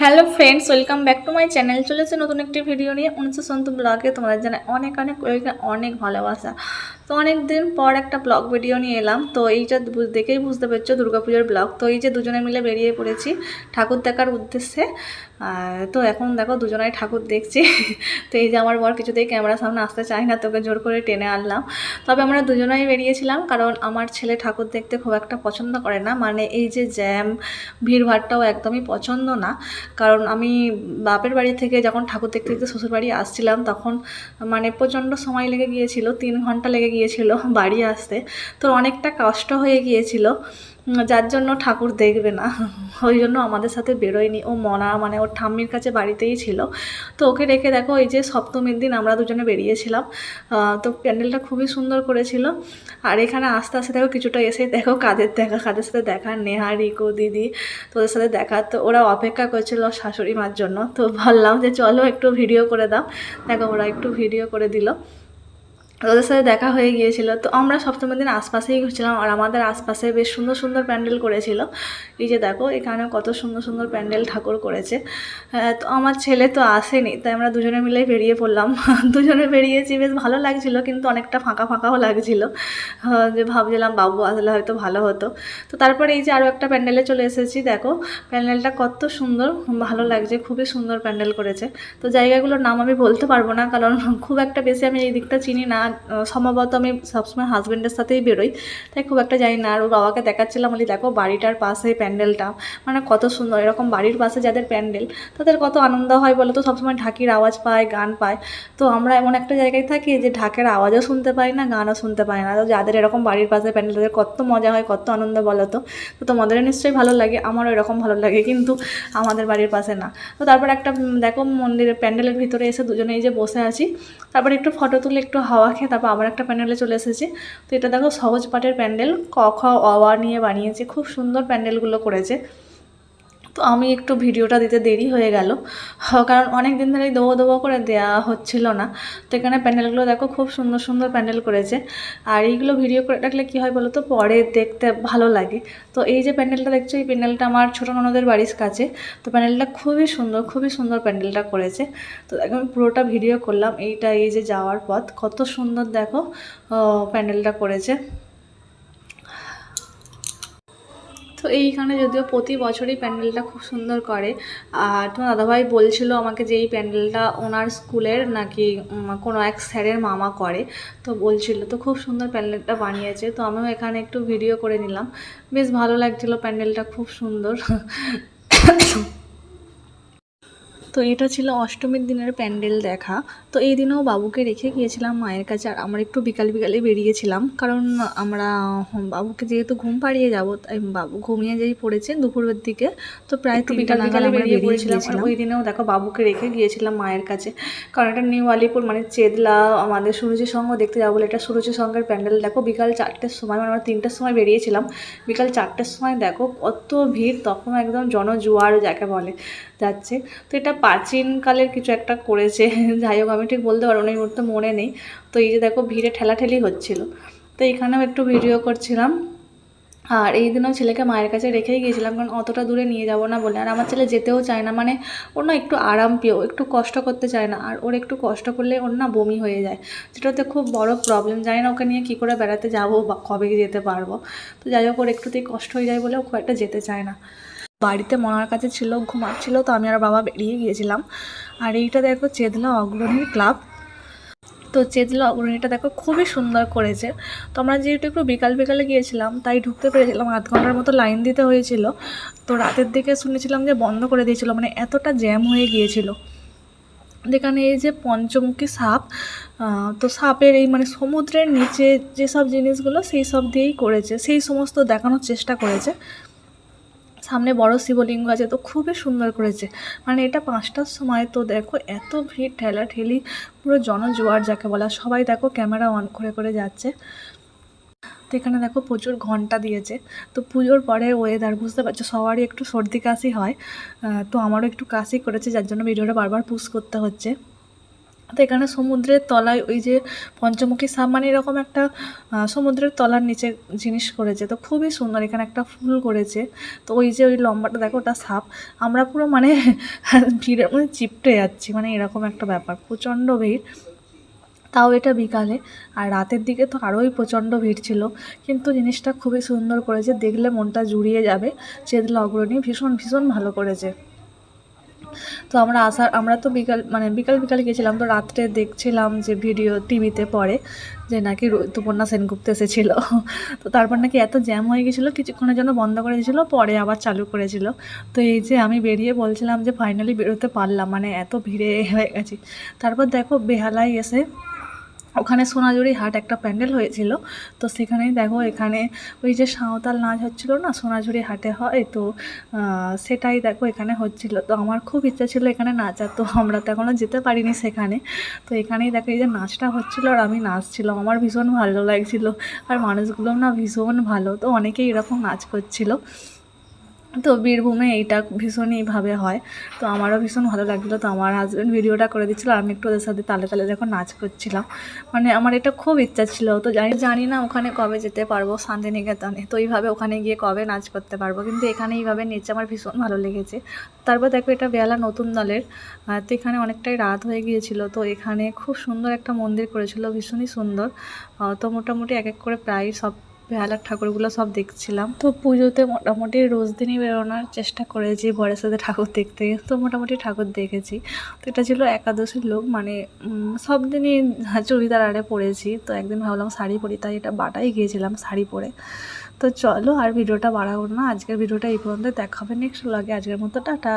Hello friends welcome back to my channel চলেছে নতুন একটি ভিডিও নিয়ে। উনিশশো সন্তু ব্লগে তোমাদের জানায় অনেক অনেক অনেক ভালোবাসা। তো অনেক দিন পর একটা ব্লগ ভিডিও নিয়ে এলাম। তো এইটা দেখেই বুঝতে পারছ দুর্গাপুজোর ব্লগ তো এই যে দুজনে মিলে বেরিয়ে পড়েছি ঠাকুর দেখার উদ্দেশ্যে। তো এখন দেখো দুজনাই ঠাকুর দেখছি। তো এই যে আমার বর কিছুতেই ক্যামেরার সামনে আসতে চায় না তোকে জোর করে টেনে আনলাম। তবে আমরা দুজনাই বেরিয়েছিলাম কারণ আমার ছেলে ঠাকুর দেখতে খুব একটা পছন্দ করে না। মানে এই যে জ্যাম, ভিড়ভাড়টাও একদমই পছন্দ না। কারণ আমি বাপের বাড়ি থেকে যখন ঠাকুর দেখতে দেখতে শ্বশুরবাড়ি আসছিলাম, তখন মানে প্রচণ্ড সময় লেগে গিয়েছিল, তিন ঘণ্টা লেগে গিয়েছিল বাড়ি আসতে তো অনেকটা কষ্ট হয়ে গিয়েছিল যার জন্য ঠাকুর দেখবে না। ওই জন্য আমাদের সাথে বেরোয়নি। ও মনা মানে ওর ঠাম্মির কাছে বাড়িতেই ছিল। তো ওকে রেখে দেখো, এই যে সপ্তমীর দিন আমরা দুজনে বেরিয়েছিলাম। তো প্যান্ডেলটা খুবই সুন্দর করেছিল। আর এখানে আস্তে আস্তে দেখো কিছুটা এসে দেখো কাদের দেখা, কাদের সাথে দেখা, নেহা, রিকো, দিদি, তোদের সাথে দেখা। তো ওরা অপেক্ষা করছিল শাশুড়ি মার জন্য। তো বললাম যে চলো একটু ভিডিও করে দাও। দেখো ওরা একটু ভিডিও করে দিল। ওদের সাথে দেখা হয়ে গিয়েছিল। তো আমরা সপ্তমীর দিন আশপাশেই ঘুরছিলাম আর আমাদের আশপাশে বেশ সুন্দর সুন্দর প্যান্ডেল করেছিল। এই যে দেখো এখানে কত সুন্দর সুন্দর প্যান্ডেল ঠাকুর করেছে। হ্যাঁ, তো আমার ছেলে তো আসেনি তাই আমরা দুজনে মিলে বেরিয়ে পড়লাম। দুজনে বেরিয়েছি বেশ ভালো লাগছিল কিন্তু অনেকটা ফাঁকা ফাঁকাও লাগছিল। যে ভাবছিলাম বাবু আসলে হয়তো ভালো হতো। তো তারপরে এই যে আরও একটা প্যান্ডেলে চলে এসেছি দেখো প্যান্ডেলটা কত সুন্দর ভালো লাগছে খুবই সুন্দর প্যান্ডেল করেছে। তো জায়গাগুলোর নাম আমি বলতে পারব না কারণ খুব একটা বেশি আমি এই দিকটা চিনি না। সম্ভবত আমি সবসময় হাজব্যান্ডের সাথেই বেরোই। তাই খুব একটা জানি না, আর ওর বাবাকে দেখাচ্ছিলাম, বলি, দেখো, বাড়িটার পাশে প্যান্ডেলটা। মানে কত সুন্দর, এরকম বাড়ির পাশে যাদের প্যান্ডেল, তাদের কত আনন্দ হয় বলো তো, সবসময় ঢাকির আওয়াজ পায়, গান পায়। তো আমরা এমন একটা জায়গায় থাকি যে ঢাকের আওয়াজও শুনতে পাই না, গানও শুনতে পাই না। তো যাদের এরকম বাড়ির পাশে প্যান্ডেল, তাদের কত মজা হয়, কত আনন্দ বলো তো। তো তোমাদেরও নিশ্চয়ই ভালো লাগে, আমারও এরকম ভালো লাগে, কিন্তু আমাদের বাড়ির পাশে না। তো তারপর একটা দেখো, মন্দিরের প্যান্ডেলের ভিতরে এসে দুজনেই যে বসে আছি, তারপর একটু ফটো তুলে, একটু হাওয়া খেয়ে তারপর আবার একটা প্যান্ডেলে চলে এসেছি। তো এটা দেখো সহজ পাটের প্যান্ডেল। ক, খ, অ নিয়ে বানিয়েছে। খুব সুন্দর প্যান্ডেলগুলো করেছে। তো আমি একটু ভিডিওটা দিতে দেরি হয়ে গেল। কারণ অনেক দিন ধরেই দোবো দোবো করে দেওয়া হচ্ছিল না। তো এখানে প্যান্ডেলগুলো দেখো খুব সুন্দর সুন্দর প্যান্ডেল করেছে। আর এইগুলো ভিডিও করে রাখলে কী হয় বলো তো? পরে দেখতে ভালো লাগে। তো এই যে প্যান্ডেলটা দেখছ, এই প্যান্ডেলটা আমার ছোটো ননদের বাড়ির কাছে। তো প্যান্ডেলটা খুবই সুন্দর খুবই সুন্দর প্যান্ডেলটা করেছে। তো আমি পুরোটা ভিডিও করলাম। এইটা এই যে যাওয়ার পথ। কত সুন্দর দেখো প্যান্ডেলটা করেছে। তো এইখানে যদিও প্রতি বছরই প্যান্ডেলটা খুব সুন্দর করে। আর তোমার দাদাভাই বলছিল আমাকে যে এই প্যান্ডেলটা ওনার স্কুলের নাকি কোনো এক স্যারের মামা করে। তো বলছিল, তো খুব সুন্দর প্যান্ডেলটা বানিয়েছে। তো আমিও এখানে একটু ভিডিও করে নিলাম। বেশ ভালো লাগছিল প্যান্ডেলটা, খুব সুন্দর। তো এটা ছিল অষ্টমীর দিনের প্যান্ডেল দেখা। তো এই দিনেও বাবুকে রেখে গিয়েছিলাম মায়ের কাছে আর আমরা একটু বিকাল বিকালে বেরিয়েছিলাম। কারণ আমরা বাবুকে যেহেতু ঘুম পাড়িয়ে যাব তাই বাবু ঘুমিয়ে যেই পড়েছে দুপুরের দিকে তো প্রায় তো বিকাল বিকালে বেরিয়ে পড়েছিলাম। ওই দিনেও দেখো বাবুকে রেখে গিয়েছিলাম মায়ের কাছে। কারণ এটা নিউ আলিপুর মানে চেদলা আমাদের সুরুচি সঙ্গ দেখতে যাব বলে এটা সুরুচি সঙ্গের প্যান্ডেল। দেখো বিকাল চারটের সময় মানে আমরা তিনটের সময় বেরিয়েছিলাম। বিকাল চারটের সময় দেখো কত ভিড় তখন একদম জনজোয়ার যাকে বলে যাচ্ছে। তো এটা প্রাচীনকালের কিছু একটা করেছে। যাই হোক, আমি ঠিক বলতে পারব না, এই মুহূর্তে মনে নেই। তো এই যে দেখো, ভিড়ে ঠেলাঠেলি হচ্ছিল। তো এখানেও একটু ভিডিও করছিলাম। আর এই দিনও ছেলেকে মায়ের কাছে রেখেই গিয়েছিলাম, কারণ অতটা দূরে নিয়ে যাব না বলে। আর আমার ছেলে যেতেও চায় না মানে ওর না একটু আরাম পেয়েও একটু কষ্ট করতে চায় না। আর ওর একটু কষ্ট করলে ওর না বমি হয়ে যায়। যেটাতে খুব বড় প্রবলেম জানি না ওকে নিয়ে কী করে বেড়াতে যাব বা কবে যেতে পারব। তো যাই হোক, ওর একটুতেই কষ্ট হয়ে যায় বলে ও খুব একটা যেতে চায় না। বাড়িতে মনার কাছে ছিল, ঘুমাচ্ছিল, তো আমি আর বাবা বেরিয়ে গিয়েছিলাম। আর এইটা দেখো চেদলা অগ্রণীর ক্লাব। তো চেদলা অগ্রণীটা দেখো খুবই সুন্দর করেছে। তো আমরা যেহেতু একটু বিকাল বিকালে গিয়েছিলাম, তাই ঢুকতে পেরেছিলাম। আধ ঘণ্টার মতো লাইন দিতে হয়েছিল। তো রাতের দিকে শুনেছিলাম যে বন্ধ করে দিয়েছিল মানে এতটা জ্যাম হয়ে গিয়েছিল। যেখানে এই যে পঞ্চমুখী সাপ তো সাপের এই মানে সমুদ্রের নিচে যেসব জিনিসগুলো সেই সব দিয়েই করেছে, সেই সমস্ত দেখানোর চেষ্টা করেছে। সামনে বড় শিবলিঙ্গ আছে, তো খুবই সুন্দর করেছে। মানে এটা পাঁচটার সময়, তো দেখো এত ভিড় ঠেলা ঠেলি পুরো জনজোয়ার যাকে বলা সবাই দেখো ক্যামেরা অন করে করে যাচ্ছে। তো এখানে দেখো প্রচুর ঘণ্টা দিয়েছে। তো পুজোর পরে ওয়েদার বুঝতে পারছ, সবারই একটু সর্দি কাশি হয়। তো আমারও একটু কাশি করেছে, যার জন্য ভিডিওটা বারবার পুশ করতে হচ্ছে। তো এখানে সমুদ্রের তলায় ওই যে পঞ্চমুখী সাপ মানে এরকম একটা সমুদ্রের তলার নিচে জিনিস করেছে। তো খুবই সুন্দর, এখানে একটা ফুল করেছে। তো ওই যে ওই লম্বাটা, দেখো ওটা সাপ। আমরা পুরো মানে ভিড়ের মধ্যে চিপটে যাচ্ছি মানে এরকম একটা ব্যাপার। প্রচণ্ড ভিড়। তাও এটা বিকালে। আর রাতের দিকে তো আরোই প্রচণ্ড ভিড় ছিল। কিন্তু জিনিসটা খুবই সুন্দর করেছে। দেখলে মনটা জুড়িয়ে যাবে। চেতলা অগ্রণী ভীষণ ভীষণ ভালো করেছে। তো আমরা আসার, আমরা তো বিকাল মানে বিকাল বিকাল গেছিলাম, তো রাত্রে দেখছিলাম যে ভিডিও টিভিতে পরে যে নাকি ঋতুপর্ণা সেনগুপ্ত এসেছিল। তো তারপর নাকি এত জ্যাম হয়ে গেছিল, কিছুক্ষণের জন্য বন্ধ করে দিয়েছিলো, পরে আবার চালু করেছিল। তো এই যে আমি বেরিয়ে বলছিলাম যে ফাইনালি বেরোতে পারলাম মানে এত ভিড়ে হয়ে গেছি। তারপর দেখো বেহালায় এসে ওখানে সোনাঝুরি হাট একটা প্যান্ডেল হয়েছিল, তো সেখানেই দেখো এখানে ওই যে সাঁওতাল নাচ হচ্ছিল না সোনাঝুরি হাটে হয়, তো সেটাই দেখো এখানে হচ্ছিল। তো আমার খুব ইচ্ছা ছিল এখানে নাচার, তো আমরা তো এখনও যেতে পারিনি সেখানে। তো এখানেই দেখো এই যে নাচটা হচ্ছিল আর আমি নাচছিলাম, আমার ভীষণ ভালো লাগছিল। আর মানুষগুলো না ভীষণ ভালো, তো অনেকেই এরকম নাচ করছিল। তো বীরভূমে এইটা ভীষণইভাবে হয়। তো আমারও ভীষণ ভালো লাগছিল তো আমার হাজব্যান্ড ভিডিওটা করে দিচ্ছিল। আমি একটু ওদের সাথে তালে তালে দেখো নাচ করছিলাম। মানে আমার এটা খুব ইচ্ছা ছিল। তো জানি জানি না ওখানে কবে যেতে পারব শান্তিনিকেতনে। তো এইভাবে ওখানে গিয়ে কবে নাচ করতে পারব? কিন্তু এখানে এইভাবে নেচে আমার ভীষণ ভালো লেগেছে। তারপর দেখো এটা বেলা নতুন দলের। তো এখানে অনেকটাই রাত হয়ে গিয়েছিল। তো এখানে খুব সুন্দর একটা মন্দির করেছিল। ভীষণই সুন্দর। তো মোটামুটি এক এক করে প্রায় সব বেহালার ঠাকুরগুলো সব দেখছিলাম। তো পুজোতে মোটামুটি রোজ দিনই বেরোনোর চেষ্টা করেছি বরের সাথে ঠাকুর দেখতে। তো মোটামুটি ঠাকুর দেখেছি। তো এটা ছিল একাদশীর লোক মানে সব দিনই চুড়িদার আরে পরেছি। তো একদিন ভাবলাম শাড়ি পরি, তাই এটা বাটাই গিয়েছিলাম শাড়ি পরে। তো চলো আর ভিডিওটা বাড়াবো না। আজকের ভিডিওটা এই পর্যন্ত দেখা হবে নেক্সট লাগে আজকের মতো টাটা।